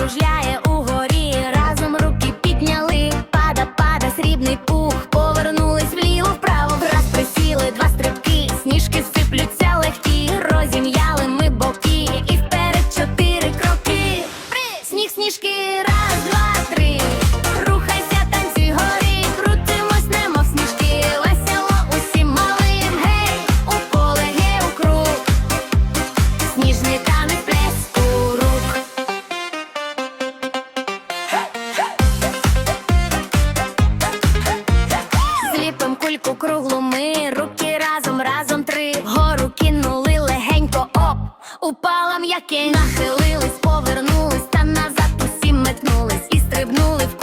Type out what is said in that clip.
закружляє угорі, разом руки підняли, пада, пада, срібний пух, повернулись вліво, вправо, враз присіли, два стрибки, сніжки сиплються легкі, розім'яли ми боки, і вперед чотири кроки. Сніг, сніжки, навпаки, нахилились, повернулись, та назад усі метнулись і стрибнули в.